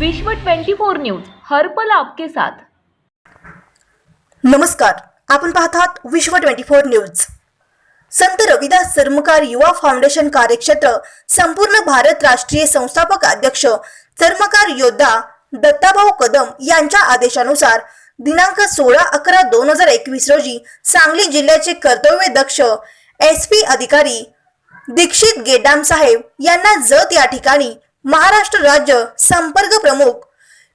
विश्व 24 न्यूज हर्पल आपके साथ. नमस्कार आपण पाहतात विश्व ट्वेंटी फोर न्यूज. संत रविदास चर्मकार युवा फाउंडेशन कार्यक्षेत्र संपूर्ण भारत राष्ट्रीय संस्थापक अध्यक्ष चर्मकार योद्धा दत्ताभाऊ कदम यांच्या आदेशानुसार दिनांक सोळा अकरा दोन हजार एकवीस रोजी सांगली जिल्ह्याचे कर्तव्य दक्ष एस पी अधिकारी दीक्षित गेडाम साहेब यांना जत या ठिकाणी महाराष्ट्र राज्य संपर्क प्रमुख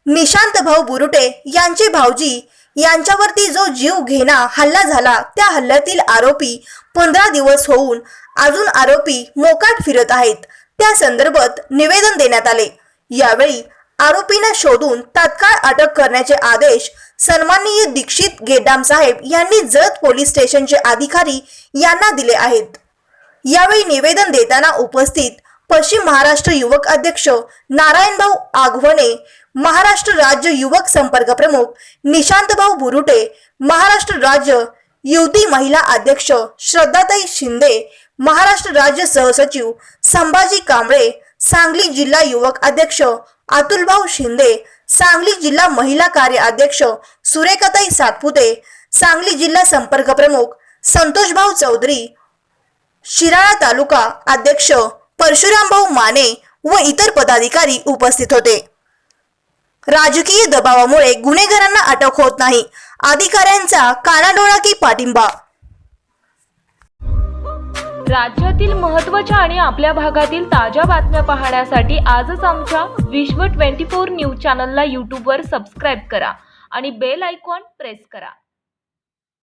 निशांत भाऊ बुरुटे यांचे भाऊजी यांच्यावरती जो जीव घेणा हल्ला झाला त्या हल्ल्यातील आरोपी पंधरा दिवस होऊन अजून आरोपी मोकाट फिरत आहेत. त्या संदर्भात निवेदन देण्यात आले. यावेळी आरोपींना शोधून तात्काळ अटक करण्याचे आदेश सन्माननीय दीक्षित गेडाम साहेब यांनी जत पोलीस स्टेशनचे अधिकारी यांना दिले आहेत. यावेळी निवेदन देताना उपस्थित पश्चिम महाराष्ट्र युवक अध्यक्ष नारायणभाऊ आगवणे महाराष्ट्र राज्य युवक संपर्क प्रमुख निशांतभाऊ बुरुटे महाराष्ट्र राज्य युवती महिला अध्यक्ष श्रद्धाताई शिंदे महाराष्ट्र राज्य सहसचिव संभाजी कांबळे सांगली जिल्हा युवक अध्यक्ष अतुलभाऊ शिंदे सांगली जिल्हा महिला कार्य अध्यक्ष सुरेखाताई सातपुते सांगली जिल्हा संपर्क प्रमुख संतोषभाऊ चौधरी शिराळा तालुका अध्यक्ष परशुरामभाऊ माने व इतर पदाधिकारी उपस्थित होते. राजकीय दबावामुळे गुन्हेगारांना अटक होत नाही. अधिकाऱ्यांचा कानाडोळा की पाठिंबा? राज्यातील महत्त्वाच्या आणि आपल्या भागातील ताज्या बातम्या पाहण्यासाठी आजच आमच्या विश्व 24 न्यूज चॅनलला यूट्यूबवर सबस्क्राईब करा आणि बेल आयकॉन प्रेस करा.